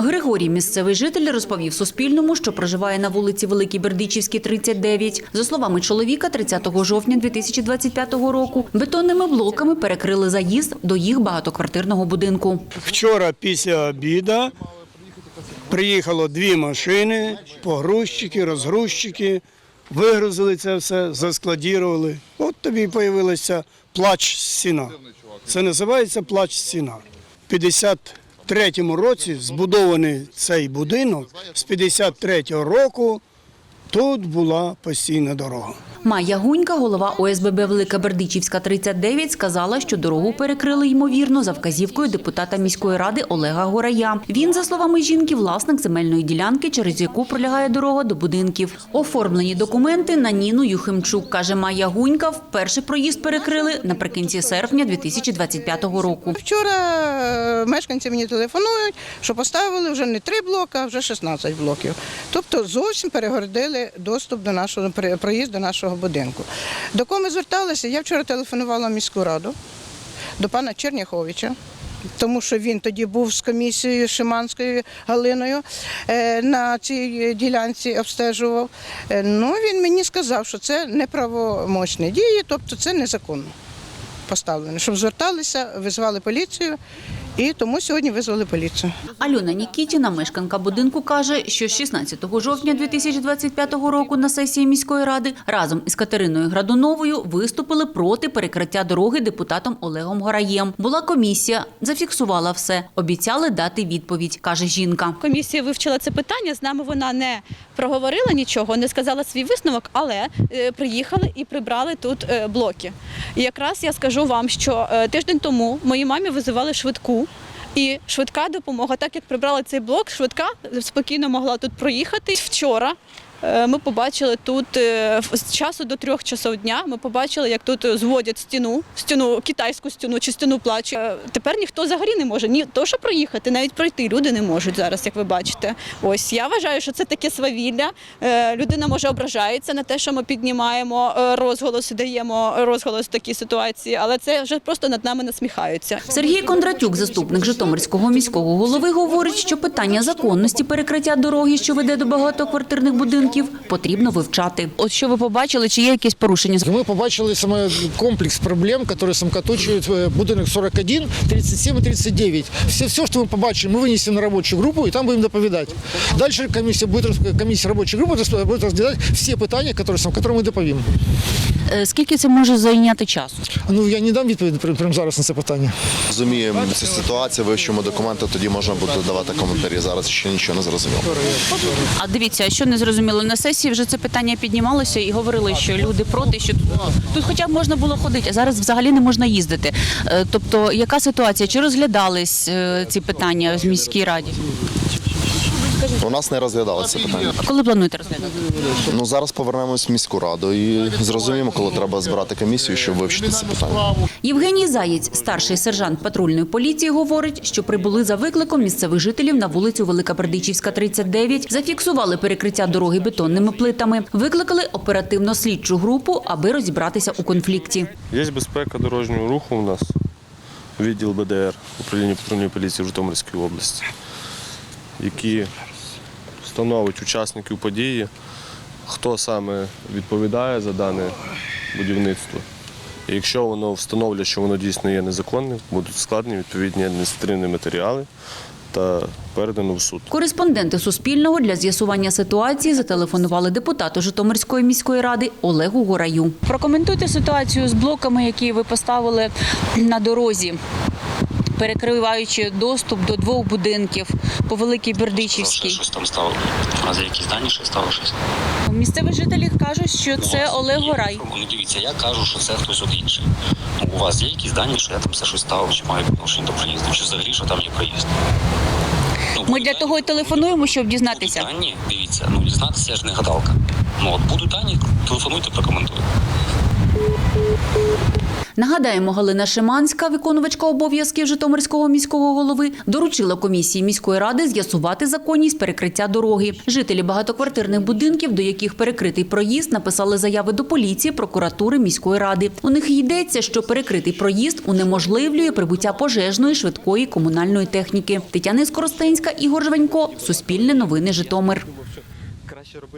Григорій, місцевий житель, розповів Суспільному, що проживає на вулиці Великій Бердичівській, 39. За словами чоловіка, 30 жовтня 2025 року бетонними блоками перекрили заїзд до їх багатоквартирного будинку. Вчора після обіду приїхало дві машини, погрузчики, розгрузчики, вигрузили це все, заскладірували. От тобі і з'явилася плач стіна. Це називається плач стіна. В 53-му році збудований цей будинок. З 53-го року тут була постійна дорога. Майя Гунька, голова ОСББ Велика Бердичівська, 39, сказала, що дорогу перекрили, ймовірно, за вказівкою депутата міської ради Олега Горая. Він, за словами жінки, власник земельної ділянки, через яку пролягає дорога до будинків. Оформлені документи на Ніну Юхимчук, каже Майя Гунька. Вперше проїзд перекрили наприкінці серпня 2025 року. Вчора е, мешканці мені телефонують, що поставили вже не три блоки, а вже 16 блоків. Тобто зовсім перегородили доступ до нашого проїзд до нашого будинку. До кого ми зверталися? Я вчора телефонувала в міську раду до пана Черняховича. Тому що він тоді був з комісією Шиманською Галиною е, на цій ділянці обстежував. Е, Ну він мені сказав, що це неправомочні дії, тобто це незаконно поставлено, щоб зверталися, визвали поліцію, і тому сьогодні визвали поліцію. Альона Нікітіна, мешканка будинку, каже, що з 16 жовтня 2025 року на сесії міської ради разом із Катериною Градуновою виступили проти перекриття дороги депутатом Олегом Гораєм. Була комісія, зафіксувала все, обіцяли дати відповідь, каже жінка. Комісія вивчила це питання. З нами вона не проговорила нічого, не сказала свій висновок, але е, приїхали і прибрали тут е, блоки. І якраз я скажу вам, що е, тиждень тому моїй мамі визивали швидку. І швидка допомога, так як прибрали цей блок, швидка спокійно могла тут проїхати. Вчора ми побачили тут е, з часу до трьох часов дня. Ми побачили, як тут зводять стіну, стіну китайську стіну чи стіну плачу. Е, Тепер ніхто взагалі не може ні то, що проїхати, навіть пройти люди не можуть зараз, як ви бачите. Ось я вважаю, що це таке свавілля. Е, Людина може ображається на те, що ми піднімаємо е, розголос, даємо розголос в такій ситуації, але це вже просто над нами насміхаються. Сергій Кондратюк, заступник Житомирського міського голови, говорить, що питання законності перекриття дороги, що веде до багатоквартирних будинків, потрібно вивчати. От що ви побачили, чи є якісь порушення? Ми побачили саме комплекс проблем, які самокаточують е, будинок 41, 37 і 39. Все, все, що ми побачимо, ми винесемо на робочу групу і там будемо доповідати. Далі комісія буде комісія робочої групи буде розглядати всі питання, які, які ми доповімо. Е, Скільки це може зайняти часу? Ну я не дам відповідь прямо прямо зараз на це питання. Розуміємо цю ситуацію, вивчимо документи, тоді можна буде давати коментарі. Зараз ще нічого не зрозуміло. А дивіться, що не зрозуміло на сесії вже це питання піднімалося і говорили, що люди проти, що тут, тут хоча б можна було ходити, а зараз взагалі не можна їздити. Е, Тобто, яка ситуація? Чи розглядались е, ці питання в міській раді? У нас не розглядалося це питання. А коли плануєте розглядати? Ну зараз повернемось в міську раду і зрозуміємо, коли треба збирати комісію, щоб вивчити це питання. Євгеній Заєць, старший сержант патрульної поліції, говорить, що прибули за викликом місцевих жителів на вулицю Велика Бердичівська, 39, зафіксували перекриття дороги бетонними плитами, викликали оперативно-слідчу групу, аби розібратися у конфлікті. Є безпека дорожнього руху у нас, відділ БДР, управління патрульної поліції в Житомирській області, які встановлюють учасників події, хто саме відповідає за дане будівництво. І якщо воно встановлює, що воно дійсно є незаконним, будуть складені відповідні адміністративні матеріали та передано в суд. Кореспонденти Суспільного для з'ясування ситуації зателефонували депутату Житомирської міської ради Олегу Гораю. Прокоментуйте ситуацію з блоками, які ви поставили на дорозі. Перекриваючи доступ до двох будинків по Великій Що, Бердичівській. щось там стало? А за якісь дані ще стало щось? Місцеві жителі кажуть, що це Олег Горай. Ну дивіться, я кажу, що це хтось от інший. Ну, у вас є якісь дані, що я там все щось ставив, чи маю відношення до приїзду, чи взагалі, що там є приїзд? Ну, Ми для того і телефонуємо, щоб будуть дізнатися. Дані, дивіться, ну дізнатися я ж не гадалка. Ну от будуть дані, телефонуйте, прокоментуйте. Нагадаємо, Галина Шиманська, виконувачка обов'язків Житомирського міського голови, доручила комісії міської ради з'ясувати законність перекриття дороги. Жителі багатоквартирних будинків, до яких перекритий проїзд, написали заяви до поліції, прокуратури міської ради. У них йдеться, що перекритий проїзд унеможливлює прибуття пожежної, швидкої комунальної техніки. Тетяна Скоростенська, Ігор Жванько, Суспільне новини Житомир.